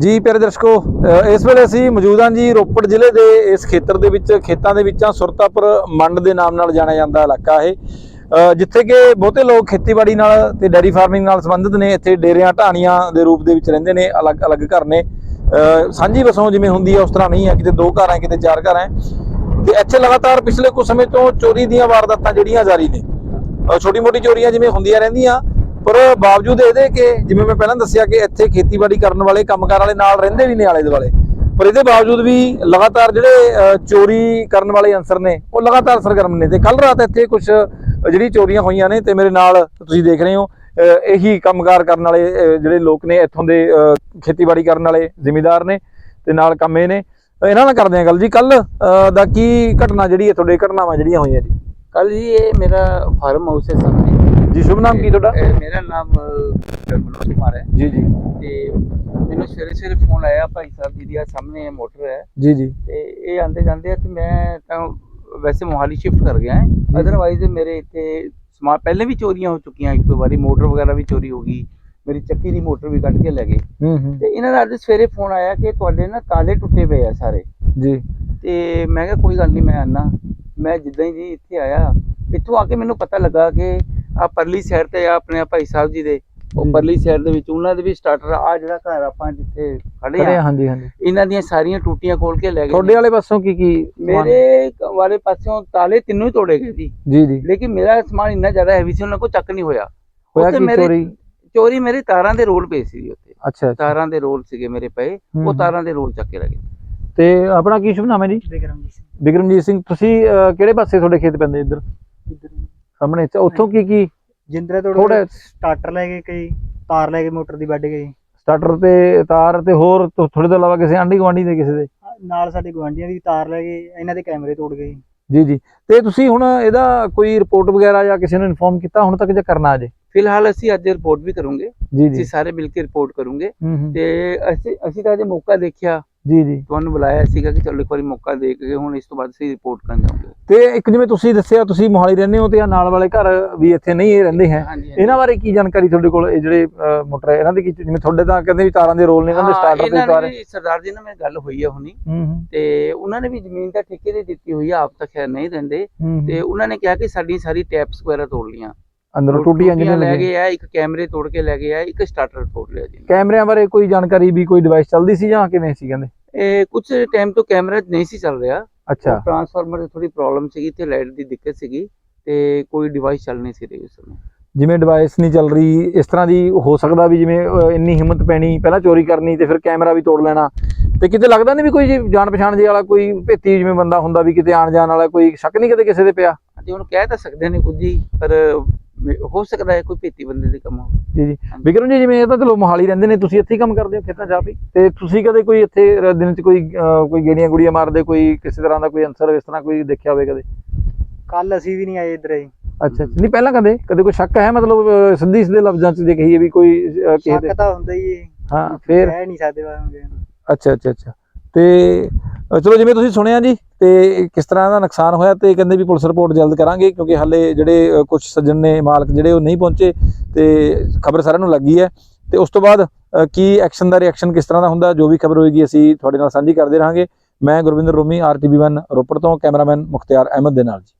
ਜੀ ਪਿਆਰੇ ਦਰਸ਼ਕੋ ਇਸ ਵੇਲੇ ਅਸੀਂ ਮੌਜੂਦ ਹਾਂ ਜੀ ਰੋਪੜ ਜ਼ਿਲ੍ਹੇ ਦੇ ਇਸ ਖੇਤਰ ਦੇ ਵਿੱਚ, ਖੇਤਾਂ ਦੇ ਵਿੱਚਾਂ, ਸੁਰਤਾਪੁਰ ਮੰਡ ਦੇ ਨਾਮ ਨਾਲ ਜਾਣਿਆ ਜਾਂਦਾ ਇਲਾਕਾ ਇਹ। ਜਿੱਥੇ ਕਿ ਬਹੁਤੇ ਲੋਕ ਖੇਤੀਬਾੜੀ ਨਾਲ ਤੇ ਡੈਰੀ ਫਾਰਮਿੰਗ ਨਾਲ ਸੰਬੰਧਿਤ ਨੇ, ਇੱਥੇ ਡੇਰਿਆਂ ਢਾਣੀਆਂ ਦੇ ਰੂਪ ਦੇ ਵਿੱਚ ਰਹਿੰਦੇ ਨੇ ਅਲੱਗ-ਅਲੱਗ ਘਰ ਨੇ। ਸਾਂਝੀ ਵਸੋਂ ਜਿਵੇਂ ਹੁੰਦੀ ਹੈ ਉਸ ਤਰ੍ਹਾਂ ਨਹੀਂ ਹੈ ਕਿਤੇ ਦੋ ਘਰ ਹੈ ਕਿਤੇ ਚਾਰ ਘਰ ਹੈ ਤੇ ਇੱਥੇ ਲਗਾਤਾਰ ਪਿਛਲੇ ਕੁਝ ਸਮੇਂ ਤੋਂ ਚੋਰੀ ਦੀਆਂ ਵਾਰਦਾਤਾਂ ਜਿਹੜੀਆਂ ਜਾਰੀ ਨੇ। ਛੋਟੀ ਮੋਟੀ ਚੋਰੀਆਂ ਜਿਵੇਂ ਹੁੰਦੀਆਂ ਰਹਿੰਦੀਆਂ ਪਰ ਬਾਵਜੂਦ ਇਹਦੇ ਕਿ ਜਿਵੇਂ ਮੈਂ ਪਹਿਲਾਂ ਦੱਸਿਆ ਕਿ ਇੱਥੇ ਖੇਤੀਬਾੜੀ ਕਰਨ ਵਾਲੇ ਕੰਮਕਾਰ ਵਾਲੇ ਨਾਲ ਰਹਿੰਦੇ ਵੀ ਨੇ ਆਲੇ ਦੁਆਲੇ ਪਰ ਇਹਦੇ ਬਾਵਜੂਦ ਵੀ ਲਗਾਤਾਰ ਜਿਹੜੇ ਚੋਰੀ ਕਰਨ ਵਾਲੇ ਅੰਸਰ ਨੇ ਉਹ ਲਗਾਤਾਰ ਸਰਗਰਮ ਨੇ ਤੇ ਕੱਲ ਰਾਤ ਇੱਥੇ ਕੁਝ ਜਿਹੜੀ ਚੋਰੀਆਂ ਹੋਈਆਂ ਨੇ ਤੇ ਮੇਰੇ ਨਾਲ ਤੁਸੀਂ ਦੇਖ ਰਹੇ ਹੋ ਅ, ਇਹੀ ਕੰਮਕਾਰ ਕਰਨ ਵਾਲੇ ਜਿਹੜੇ ਲੋਕ ਨੇ ਇੱਥੋਂ ਦੇ ਖੇਤੀਬਾੜੀ ਕਰਨ ਵਾਲੇ ਜ਼ਿਮੀਦਾਰ ਨੇ ਤੇ ਨਾਲ ਕੰਮੇ ਨੇ। ਇਹਨਾਂ ਨਾਲ ਕਰਦੇ ਆ ਗੱਲ ਜੀ। ਕੱਲ ਦਾ ਕੀ ਘਟਨਾ ਜਿਹੜੀ ਹੈ ਤੁਹਾਡੇ ਘਟਨਾਵਾਂ ਜਿਹੜੀਆਂ ਹੋਈਆਂ ਜੀ? ਕੱਲ ਜੀ ਇਹ ਮੇਰਾ ਫਾਰਮ ਹਾਊਸ ਹੈ ਸਾਹਮਣੇ ਜੀ ਸ਼ੁਭ ਨਾਮ ਕੀ ਤੁਹਾਡਾ? ਇਹ ਮੇਰਾ ਨਾਮ ਮਨੋਜ ਕੁਮਾਰ ਹੈ। ਜੀ ਜੀ। ਤੇ ਮੈਨੂੰ ਸਵੇਰੇ ਸਵੇਰੇ ਫੋਨ ਆਇਆ ਭਾਈ ਸਾਹਿਬ ਜੀ ਦੀ ਆ ਸਾਹਮਣੇ ਇਹ ਮੋਟਰ ਹੈ। ਜੀ ਜੀ। ਤੇ ਇਹ ਆਂਦੇ ਜਾਂਦੇ ਆ ਤੇ ਮੈਂ ਤਾਂ ਵੈਸੇ ਮੋਹਾਲੀ ਸ਼ਿਫਟ ਕਰ ਗਿਆ ਹਾਂ। ਅਦਰਵਾਈਜ਼ ਮੇਰੇ ਇੱਥੇ ਸਮਾ ਪਹਿਲੇ ਵੀ ਚੋਰੀਆਂ ਹੋ ਚੁੱਕੀਆਂ ਇੱਕ ਦੋ ਵਾਰੀ ਮੋਟਰ ਵਗੈਰਾ ਵੀ ਚੋਰੀ ਹੋ ਗਈ। ਮੇਰੀ ਚੱਕੀ ਦੀ ਮੋਟਰ ਵੀ ਕੱਢ ਕੇ ਲੈ ਗਏ। ਤੇ ਇਹਨਾਂ ਦਾ ਅੱਜ ਸਵੇਰੇ ਫੋਨ ਆਇਆ ਕਿ ਤੁਹਾਡੇ ਨਾ ਤਾਲੇ ਟੁੱਟੇ ਪਏ ਆ ਸਾਰੇ। ਜੀ। ਤੇ ਮੈਂ ਕਿਹਾ ਕੋਈ ਗੱਲ ਨਹੀਂ ਮੈਂ ਆਨਾ। ਮੈਂ ਜਿੱਦਾਂ ਹੀ ਜੀ ਇੱਥੇ ਆਇਆ ਇੱਥੋਂ ਆ ਕੇ ਮੈਨੂੰ ਪਤਾ ਲੱਗਾ ਕਿ ਆ ਪਰਲੀ ਸਾਈਡ ਤੇ ਆ ਆਪਣੇ ਭਾਈ ਸਾਹਿਬ ਜੀ ਦੇ। ਉਹ। ਪਰਲੀ ਸਾਈਡ ਦੇ ਵਿੱਚ ਉਹਨਾਂ ਦੇ ਵੀ ਸਟਾਰਟਰ ਆ। ਜਿਹੜਾ ਘਰ ਆਪਾਂ ਜਿੱਥੇ ਖੜੇ ਆ, ਹਾਂਜੀ ਹਾਂਜੀ। ਇਹਨਾਂ ਦੀਆਂ ਸਾਰੀਆਂ ਟੂਟੀਆਂ ਖੋਲ ਕੇ ਲੈ ਗਏ ਤੁਹਾਡੇ ਵਾਲੇ ਪਾਸੋਂ ਕੀ ਕੀ? ਮੇਰੇ ਵਾਲੇ ਪਾਸਿਓਂ ਤਾਲੇ ਤਿੰਨੋਂ ਹੀ ਤੋੜੇ ਗਏ ਜੀ। ਜੀ ਜੀ। ਲੇਕਿਨ ਮੇਰਾ ਸਮਾਨ ਇੰਨਾ ਜ਼ਿਆਦਾ ਹੈਵੀ ਸੀ ਉਹਨਾਂ ਕੋਲ ਚੱਕ ਨਹੀਂ ਹੋਇਆ। ਹੋਇਆ ਕੀ ਮੇਰੇ- ਚੋਰੀ? ਚੋਰੀ ਮੇਰੇ ਤਾਰਾਂ ਦੇ ਰੋਲ ਪਏ ਸੀ ਉੱਥੇ। ਅੱਛਾ ਤਾਰਾਂ ਦੇ ਰੋਲ ਸੀਗੇ ਮੇਰੇ ਪਏ। ਉਹ। ਤਾਰਾਂ ਦੇ ਰੋਲ ਚੱਕ ਕੇ ਲੈ ਗਏ। ਤੇ ਆਪਣਾ ਕੀ ਸ਼ੁਭ ਨਾਮ ਹੈ ਜੀ? ਬਿਕਰਮਜੀਤ ਸਿੰਘ। ਬਿਕਰਮਜੀਤ ਸਿੰਘ ਤੁਸੀਂ ਕਿਹੜੇ ਪਾਸੇ ਤੁਹਾਡੇ ਖੇਤ ਪੈਂਦੇ ਇੱਧਰ? ਸਾਹਮਣੇ ਤੇ ਉੱਥੋਂ ਕੀ ਕੀ ਜਿੰਦਰਾ ਤੋੜ ਥੋੜਾ ਸਟਾਰਟਰ ਲੈ ਕੇ ਕਈ ਤਾਰ ਲੈ ਕੇ ਮੋਟਰ ਦੀ ਵੱਢ ਗਈ ਸਟਾਰਟਰ ਤੇ ਤਾਰ ਤੇ ਹੋਰ ਥੋੜੇ ਤੋਂ ਇਲਾਵਾ ਕਿਸੇ ਆਂਢੀ ਗੁਆਂਢੀ ਦੇ ਕਿਸੇ ਦੇ? ਨਾਲ ਸਾਡੇ ਗਵਾਂਢੀਆਂ ਦੀ ਤਾਰ ਲੈ ਗਏ ਇਹਨਾਂ ਦੇ ਕੈਮਰੇ ਤੋੜ ਗਏ। ਜੀ ਜੀ। ਤੇ ਤੁਸੀਂ ਹੁਣ ਇਹਦਾ ਕੋਈ ਰਿਪੋਰਟ ਵਗੈਰਾ ਜਾਂ ਕਿਸੇ ਨੂੰ ਇਨਫੋਰਮ ਕੀਤਾ ਹੁਣ ਤੱਕ ਜੇ ਕਰਨਾ ਅਜੇ? ਫਿਲਹਾਲ ਅਸੀਂ ਅੱਜ ਰਿਪੋਰਟ ਵੀ ਕਰੂੰਗੇ। ਜੀ ਜੀ। ਅਸੀਂ ਸਾਰੇ ਮਿਲ ਕੇ ਰਿਪੋਰਟ ਕਰੂੰਗੇ। ਤੇ ਅਸੀਂ ਅਸੀਂ ਤਾਂ ਅਜੇ ਮੌਕਾ ਦੇਖਿਆ। ਜੀ ਜੀ। ਤੁਹਾਨੂੰ ਬੁਲਾਇਆ ਸੀਗਾ ਕਿ ਚਲੋ ਇੱਕ ਵਾਰੀ ਮੌਕਾ ਦੇਖ ਕੇ ਹੁਣ ਇਸ ਤੋਂ ਬਾਅਦ ਅਸੀਂ ਰਿਪੋਰਟ ਕਰਨ ਜਾਵਾਂਗੇ ਤੇ ਇੱਕ ਜਿਵੇਂ ਤੁਸੀਂ ਦੱਸਿਆ ਤੁਸੀਂ ਮੋਹਾਲੀ ਰਹਿੰਦੇ ਹੋ ਤੇ ਨਾਲ ਵਾਲੇ ਘਰ ਵੀ ਇੱਥੇ ਨਹੀਂ ਇਹ ਰਹਿੰਦੇ ਹੈ। ਇਹਨਾਂ ਬਾਰੇ ਕੀ ਜਾਣਕਾਰੀ ਤੁਹਾਡੇ ਕੋਲ? ਇਹ ਜਿਹੜੇ ਮੋਟਰ ਇਹਨਾਂ ਦੇ ਕੀ ਜਿਵੇਂ ਤੁਹਾਡੇ ਤਾਂ ਕਹਿੰਦੇ ਵੀ ਤਾਰਾਂ ਦੇ ਰੋਲ ਨੇ ਇਹਨਾਂ ਦੇ ਸਟਾਰਟਰ ਇਹਨਾਂ ਤਾਰ ਸਰਦਾਰ ਜੀ ਨਾਲ ਮੇਰੀ ਗੱਲ ਹੋਈ ਹੈ ਹੁਣੀ ਤੇ ਉਹਨਾਂ ਨੇ ਵੀ ਜ਼ਮੀਨ ਤਾਂ ਠੇਕੇ ਤੇ ਦਿੱਤੀ ਹੋਈ ਆ ਆਪ ਤਾਂ ਖੈਰ ਨਹੀਂ ਹੂੰ ਤੇ ਉਹਨਾਂ ਨੇ ਕਿਹਾ ਕਿ ਸਾਡੀ ਸਾਰੀ ਟੈਪਸ ਵਗੈਰਾ ਤੋੜ ਲੀਆਂ ਅੰਦਰੋਂ ਟੂਟੀਆਂ ਜਿਹਨੇ ਲੈ ਗਏ ਆ ਇੱਕ ਕੈਮਰੇ ਤੋੜ ਕੇ ਲੈ ਗਏ ਆ ਇੱਕ ਸਟਾਰਟਰ ਤੋੜ ਲਿਆ ਜੀ। ਕੈਮਰਿਆਂ ਬਾਰੇ ਕੋਈ ਜਾਣਕਾਰੀ ਵੀ ਕੋਈ ਡਿਵਾਈਸ ਚੱਲਦੀ ਸੀ ਜਾਂ ਕਿਵੇਂ ਸੀ ਕਹਿੰਦੇ? ਇਹ ਕੁਝ ਟਾਈਮ ਤੋਂ ਕੈਮਰਾ ਨਹੀਂ ਸੀ ਚੱਲ ਰਿਹਾ। ਅੱਛਾ। ਟਰਾਂਸਫਾਰਮਰ ਦੀ ਥੋੜੀ ਪ੍ਰੋਬਲਮ ਸੀਗੀ ਤੇ ਲਾਈਟ ਦੀ ਦਿੱਕਤ ਸੀਗੀ ਤੇ ਕੋਈ ਡਿਵਾਈਸ ਚੱਲ ਨਹੀਂ ਸੀ ਰਹੀ ਉਸ ਸਮੇਂ। ਜਿਵੇਂ ਡਿਵਾਈਸ ਨਹੀਂ ਚੱਲ ਰਹੀ ਇਸ ਤਰ੍ਹਾਂ ਦੀ ਹੋ ਸਕਦਾ ਵੀ ਜਿਵੇਂ ਇੰਨੀ ਹਿੰਮਤ ਪੈਣੀ ਪਹਿਲਾਂ ਚੋਰੀ ਕਰਨੀ ਤੇ ਫਿਰ ਕੈਮਰਾ ਵੀ ਤੋੜ ਲੈਣਾ। ਤੇ ਕਿਤੇ ਲੱਗਦਾ ਨਹੀਂ ਵੀ ਕੋਈ ਜਾਣ ਪਛਾਣ ਜੇ ਵਾਲਾ ਕੋਈ ਭੇਤੀ ਜਿਵੇਂ ਬੰਦਾ ਹੁੰਦਾ ਵੀ ਕਿਤੇ ਆਣ ਜਾਣ ਵਾਲਾ ਕੋਈ ਸ਼ੱਕ ਨਹੀਂ ਕਿਤੇ ਕਿਸੇ ਦੇ ਪਿਆ? ਤੇ ਉਹਨੂੰ ਕਹਿ ਤਾਂ ਸਕਦੇ ਨੇ ਕੁਝ ਜੀ ਪਰ ਹੋ ਸਕਦਾ ਹੈ ਕੋਈ ਭੇਤੀ ਬੰਦੇ ਦੇ ਕੰਮ ਹੋਵੇ। ਜੀ ਜੀ। ਵਿਕਰਮ ਜੀ ਜਿਵੇਂ ਇਹ ਤਾਂ ਚਲੋ ਮੋਹਾਲੀ ਰਹਿੰਦੇ ਨੇ ਤੁਸੀਂ ਇੱਥੇ ਹੀ ਕੰਮ ਕਰਦੇ ਹੋ ਖੇਤਾਂ 'ਚ ਆਪ ਹੀ। ਤੇ ਤੁਸੀਂ ਕਦੇ ਕੋਈ ਇੱਥੇ ਦਿਨ 'ਚ ਕੋਈ ਕੋਈ ਗੇੜੀਆਂ ਗੁੜੀਆਂ ਮਾਰਦੇ ਕੋਈ ਕਿਸੇ ਤਰ੍ਹਾਂ ਦਾ ਕੋਈ ਅਨਸਰ ਇਸ ਤਰ੍ਹਾਂ ਕੋਈ ਦੇਖਿਆ ਹੋਵੇ ਕਦੇ? ਕੱਲ ਅਸੀਂ ਵੀ ਨਹੀਂ ਆਏ ਇੱਧਰ ਹੀ ਅੱਛਾ ਅੱਛਾ। ਨਹੀਂ ਪਹਿਲਾਂ ਕਦੇ? ਕਦੇ ਕੋਈ ਸ਼ੱਕ ਹੈ? ਮਤਲਬ ਸਿੱਧੀ ਸਿੱਧੇ ਲਫ਼ਜ਼ਾਂ 'ਚ ਜੇ ਕਹੀਏ ਵੀ ਕੋਈ ਕਿਸੇ ਦੇ ਸ਼ੱਕ ਤਾਂ ਹੁੰਦਾ ਹੀ ਹੈ ਹਾਂ ਫਿਰ? ਕਹਿ ਨਹੀਂ ਸਕਦੇ ਬਾਰੇ ਅੱਛਾ ਅੱਛਾ ਅੱਛਾ। ਤੇ ਚਲੋ ਜਿਵੇਂ ਤੁਸੀਂ ਸੁਣਿਆ ਜੀ ਤੇ ਕਿਸ ਤਰ੍ਹਾਂ ਦਾ ਨੁਕਸਾਨ ਹੋਇਆ ਤੇ ਕਹਿੰਦੇ ਵੀ ਪੁਲਿਸ ਰਿਪੋਰਟ ਜਲਦ ਕਰਾਂਗੇ ਕਿਉਂਕਿ ਹਾਲੇ ਜਿਹੜੇ ਕੁਝ ਸੱਜਣ ਨੇ ਮਾਲਕ ਜਿਹੜੇ ਉਹ ਨਹੀਂ ਪਹੁੰਚੇ ਤੇ ਖਬਰ ਸਾਰਿਆਂ ਨੂੰ ਲੱਗੀ ਹੈ। ਤੇ ਉਸ ਤੋਂ ਬਾਅਦ ਕੀ ਐਕਸ਼ਨ ਦਾ ਰਿਐਕਸ਼ਨ ਕਿਸ ਤਰ੍ਹਾਂ ਦਾ ਹੁੰਦਾ ਜੋ ਵੀ ਖਬਰ ਹੋਏਗੀ ਅਸੀਂ ਤੁਹਾਡੇ ਨਾਲ ਸਾਂਝੀ ਕਰਦੇ ਰਹਾਂਗੇ। ਮੈਂ ਗੁਰਵਿੰਦਰ ਰੋਮੀ ਆਰਟੀਵੀ1 ਰੋਪੜ ਤੋਂ, ਕੈਮਰਾਮੈਨ ਮੁਖਤਿਆਰ ਅਹਿਮਦ ਦੇ ਨਾਲ ਜੀ।